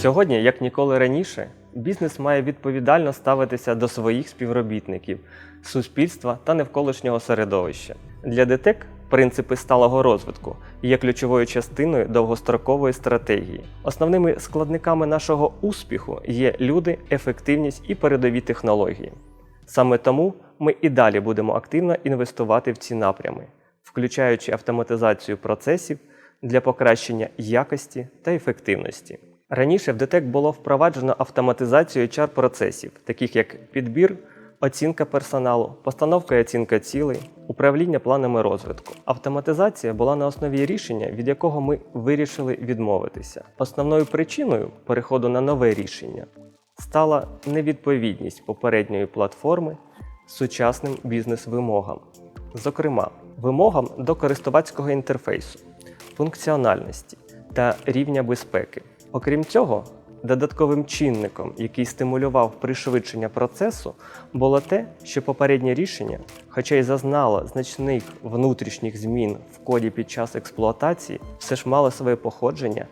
Сьогодні, як ніколи раніше, бізнес має відповідально ставитися до своїх співробітників, суспільства та навколишнього середовища. Для ДТЕК принципи сталого розвитку є ключовою частиною довгострокової стратегії. Основними складниками нашого успіху є люди, ефективність і передові технології. Саме тому ми і далі будемо активно інвестувати в ці напрями, включаючи автоматизацію процесів для покращення якості та ефективності. Раніше в ДТЕК було впроваджено автоматизацію HR-процесів, таких як підбір, оцінка персоналу, постановка і оцінка цілей, управління планами розвитку. Автоматизація була на основі рішення, від якого ми вирішили відмовитися. Основною причиною переходу на нове рішення стала невідповідність попередньої платформи сучасним бізнес-вимогам, зокрема, вимогам до користувацького інтерфейсу, функціональності та рівня безпеки. Окрім цього, додатковим чинником, який стимулював пришвидшення процесу, було те, що попереднє рішення, хоча й зазнало значних внутрішніх змін в коді під час експлуатації, все ж мало своє походження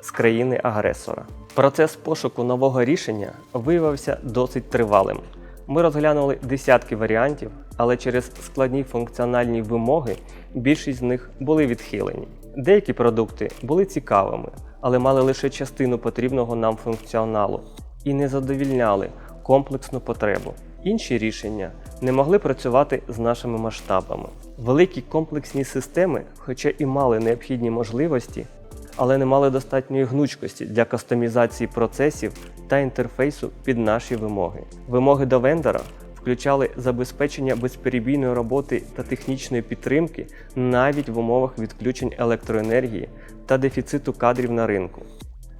з країни-агресора. Процес пошуку нового рішення виявився досить тривалим. Ми розглянули десятки варіантів, але через складні функціональні вимоги більшість з них були відхилені. Деякі продукти були цікавими, але мали лише частину потрібного нам функціоналу і не задовільняли комплексну потребу. Інші рішення не могли працювати з нашими масштабами. Великі комплексні системи, хоча і мали необхідні можливості, але не мали достатньої гнучкості для кастомізації процесів та інтерфейсу під наші вимоги. Вимоги до вендора включали забезпечення безперебійної роботи та технічної підтримки навіть в умовах відключень електроенергії та дефіциту кадрів на ринку.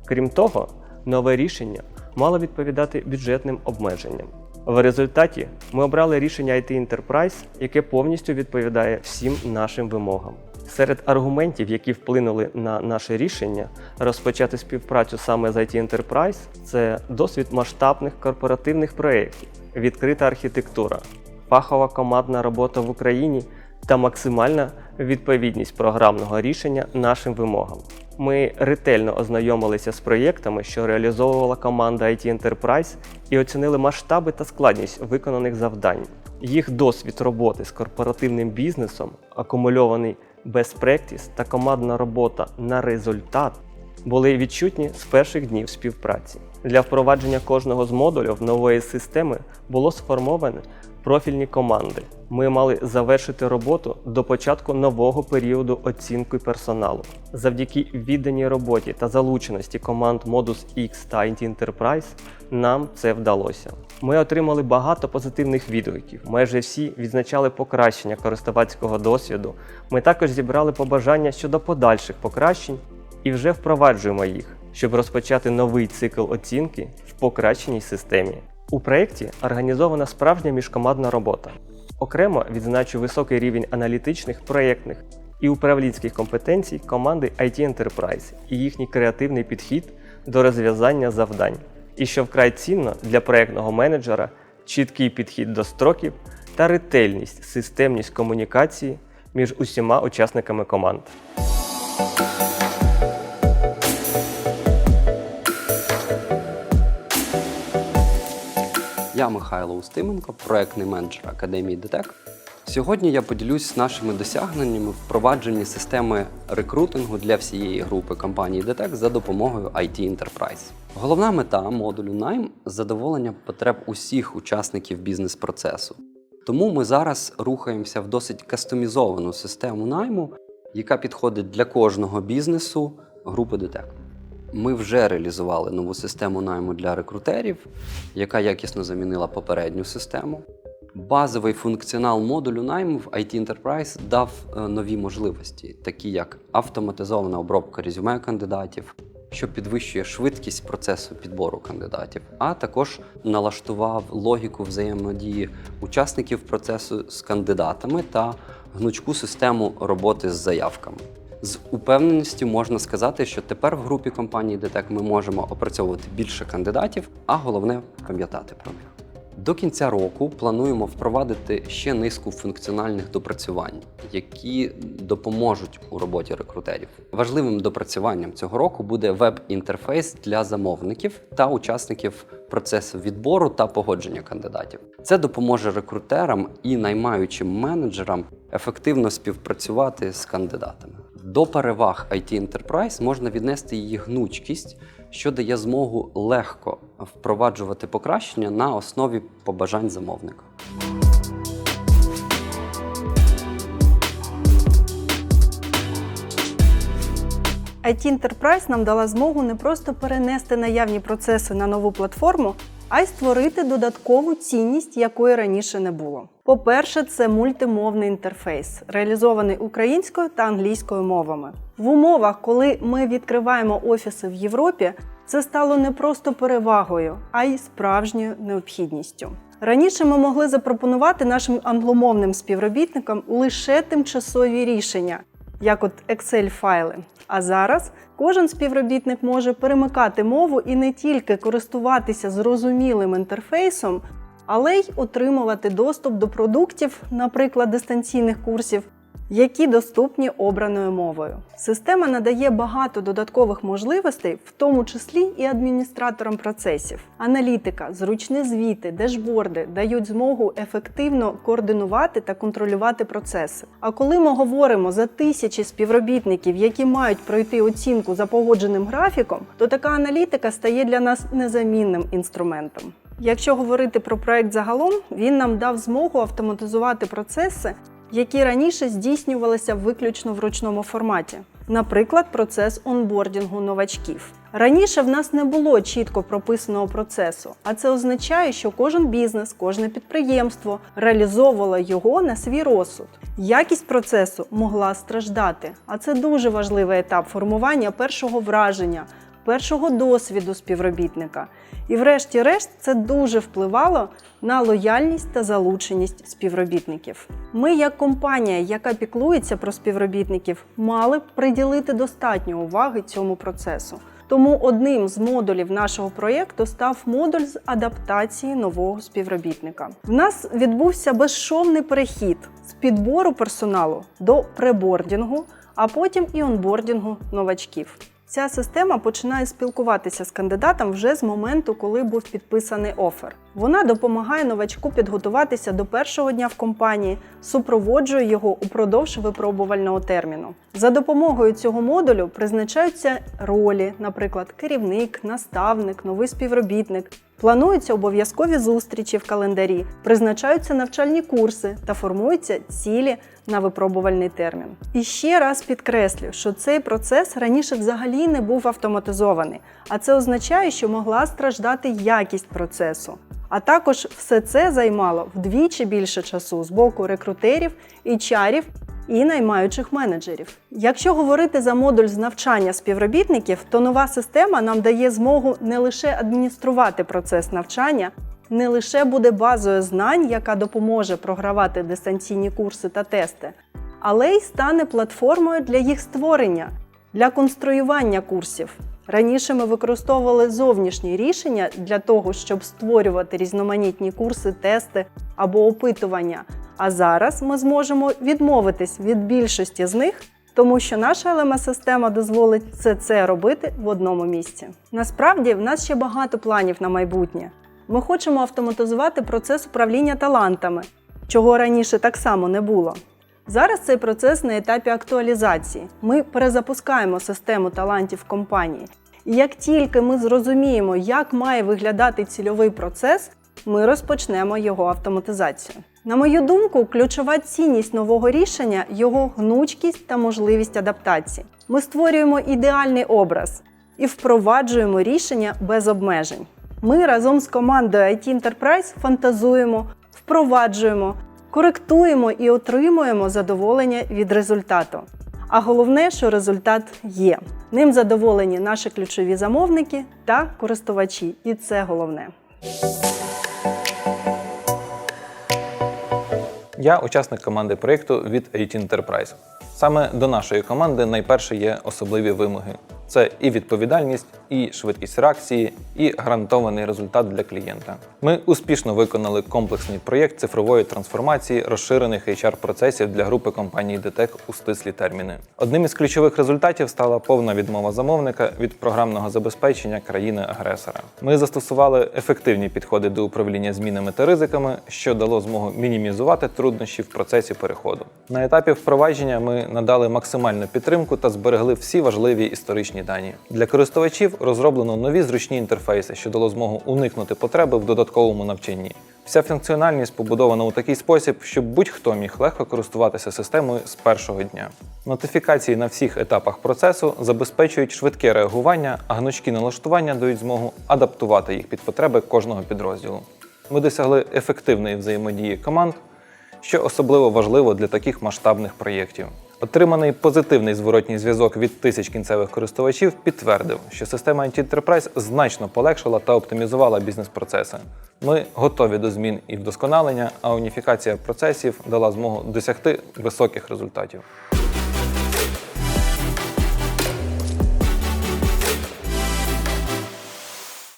Крім того, нове рішення мало відповідати бюджетним обмеженням. В результаті ми обрали рішення IT Enterprise, яке повністю відповідає всім нашим вимогам. Серед аргументів, які вплинули на наше рішення розпочати співпрацю саме з IT Enterprise, це досвід масштабних корпоративних проєктів, відкрита архітектура, фахова командна робота в Україні та максимальна відповідність програмного рішення нашим вимогам. Ми ретельно ознайомилися з проєктами, що реалізовувала команда IT Enterprise, і оцінили масштаби та складність виконаних завдань. Їх досвід роботи з корпоративним бізнесом, акумульований best practice та командна робота на результат були відчутні з перших днів співпраці. Для впровадження кожного з модулів нової системи було сформоване профільні команди. Ми мали завершити роботу до початку нового періоду оцінки персоналу. Завдяки відданій роботі та залученості команд Modus X та IT Enterprise нам це вдалося. Ми отримали багато позитивних відгуків. Майже всі відзначали покращення користувацького досвіду. Ми також зібрали побажання щодо подальших покращень і вже впроваджуємо їх, щоб розпочати новий цикл оцінки в покращеній системі. У проєкті організована справжня міжкомандна робота. Окремо відзначу високий рівень аналітичних, проєктних і управлінських компетенцій команди IT Enterprise і їхній креативний підхід до розв'язання завдань. І що вкрай цінно для проєктного менеджера чіткий підхід до строків та ретельність, системність комунікації між усіма учасниками команд. Я Михайло Устименко, проектний менеджер Академії ДТЕК. Сьогодні я поділюсь нашими досягненнями впровадженні системи рекрутингу для всієї групи компанії ДТЕК за допомогою IT Enterprise. Головна мета модулю найм задоволення потреб усіх учасників бізнес-процесу. Тому ми зараз рухаємося в досить кастомізовану систему найму, яка підходить для кожного бізнесу групи ДТЕК. Ми вже реалізували нову систему найму для рекрутерів, яка якісно замінила попередню систему. Базовий функціонал модулю найму в IT Enterprise дав е, нові можливості, такі як автоматизована обробка резюме кандидатів, що підвищує швидкість процесу підбору кандидатів, а також налаштував логіку взаємодії учасників процесу з кандидатами та гнучку систему роботи з заявками. З упевненістю можна сказати, що тепер в групі компанії ДТЕК ми можемо опрацьовувати більше кандидатів, а головне пам'ятати про них. До кінця року плануємо впровадити ще низку функціональних допрацювань, які допоможуть у роботі рекрутерів. Важливим допрацюванням цього року буде веб-інтерфейс для замовників та учасників процесу відбору та погодження кандидатів. Це допоможе рекрутерам і наймаючим менеджерам ефективно співпрацювати з кандидатами. До переваг IT Enterprise можна віднести її гнучкість, що дає змогу легко впроваджувати покращення на основі побажань замовника. IT Enterprise нам дала змогу не просто перенести наявні процеси на нову платформу, а й створити додаткову цінність, якої раніше не було. По-перше, це мультимовний інтерфейс, реалізований українською та англійською мовами. В умовах, коли ми відкриваємо офіси в Європі, це стало не просто перевагою, а й справжньою необхідністю. Раніше ми могли запропонувати нашим англомовним співробітникам лише тимчасові рішення, як от Excel-файли. А зараз кожен співробітник може перемикати мову і не тільки користуватися зрозумілим інтерфейсом, але й отримувати доступ до продуктів, наприклад, дистанційних курсів, які доступні обраною мовою. Система надає багато додаткових можливостей, в тому числі і адміністраторам процесів. Аналітика, зручні звіти, дешборди дають змогу ефективно координувати та контролювати процеси. А коли ми говоримо за тисячі співробітників, які мають пройти оцінку за погодженим графіком, то така аналітика стає для нас незамінним інструментом. Якщо говорити про проект загалом, він нам дав змогу автоматизувати процеси, які раніше здійснювалися виключно в ручному форматі. Наприклад, процес онбордінгу новачків. Раніше в нас не було чітко прописаного процесу, а це означає, що кожен бізнес, кожне підприємство реалізовувало його на свій розсуд. Якість процесу могла страждати, а це дуже важливий етап формування першого враження, першого досвіду співробітника. І, врешті-решт, це дуже впливало на лояльність та залученість співробітників. Ми, як компанія, яка піклується про співробітників, мали б приділити достатньо уваги цьому процесу. Тому одним з модулів нашого проєкту став модуль з адаптації нового співробітника. В нас відбувся безшовний перехід з підбору персоналу до пребордінгу, а потім і онбордінгу новачків. Ця система починає спілкуватися з кандидатом вже з моменту, коли був підписаний офер. Вона допомагає новачку підготуватися до першого дня в компанії, супроводжує його упродовж випробувального терміну. За допомогою цього модулю призначаються ролі, наприклад, керівник, наставник, новий співробітник. Плануються обов'язкові зустрічі в календарі, призначаються навчальні курси та формуються цілі на випробувальний термін. І ще раз підкреслю, що цей процес раніше взагалі не був автоматизований, а це означає, що могла страждати якість процесу. А також все це займало вдвічі більше часу з боку рекрутерів, HR і наймаючих менеджерів. Якщо говорити за модуль з навчання співробітників, то нова система нам дає змогу не лише адмініструвати процес навчання, не лише буде базою знань, яка допоможе програвати дистанційні курси та тести, але й стане платформою для їх створення, для конструювання курсів. Раніше ми використовували зовнішні рішення для того, щоб створювати різноманітні курси, тести або опитування. А зараз ми зможемо відмовитись від більшості з них, тому що наша LMS-система дозволить все це робити в одному місці. Насправді, в нас ще багато планів на майбутнє. Ми хочемо автоматизувати процес управління талантами, чого раніше так само не було. Зараз цей процес на етапі актуалізації. Ми перезапускаємо систему талантів компанії. І як тільки ми зрозуміємо, як має виглядати цільовий процес, ми розпочнемо його автоматизацію. На мою думку, ключова цінність нового рішення його гнучкість та можливість адаптації. Ми створюємо ідеальний образ і впроваджуємо рішення без обмежень. Ми разом з командою IT Enterprise фантазуємо, впроваджуємо, коректуємо і отримуємо задоволення від результату. А головне, що результат є. Ним задоволені наші ключові замовники та користувачі, і це головне. Я учасник команди проєкту від IT Enterprise. Саме до нашої команди найперше є особливі вимоги. Це і відповідальність, і швидкість реакції, і гарантований результат для клієнта. Ми успішно виконали комплексний проєкт цифрової трансформації розширених HR-процесів для групи компанії ДТЕК у стислі терміни. Одним із ключових результатів стала повна відмова замовника від програмного забезпечення країни-агресора. Ми застосували ефективні підходи до управління змінами та ризиками, що дало змогу мінімізувати труднощі в процесі переходу. На етапі впровадження ми надали максимальну підтримку та зберегли всі важливі історичні дані. Для користувачів розроблено нові зручні інтерфейси, що дало змогу уникнути потреби в додатковому навчанні. Вся функціональність побудована у такий спосіб, щоб будь-хто міг легко користуватися системою з першого дня. Нотифікації на всіх етапах процесу забезпечують швидке реагування, а гнучкі налаштування дають змогу адаптувати їх під потреби кожного підрозділу. Ми досягли ефективної взаємодії команд, що особливо важливо для таких масштабних проєктів. Отриманий позитивний зворотній зв'язок від тисяч кінцевих користувачів підтвердив, що система Enterprise значно полегшила та оптимізувала бізнес-процеси. Ми готові до змін і вдосконалення, а уніфікація процесів дала змогу досягти високих результатів.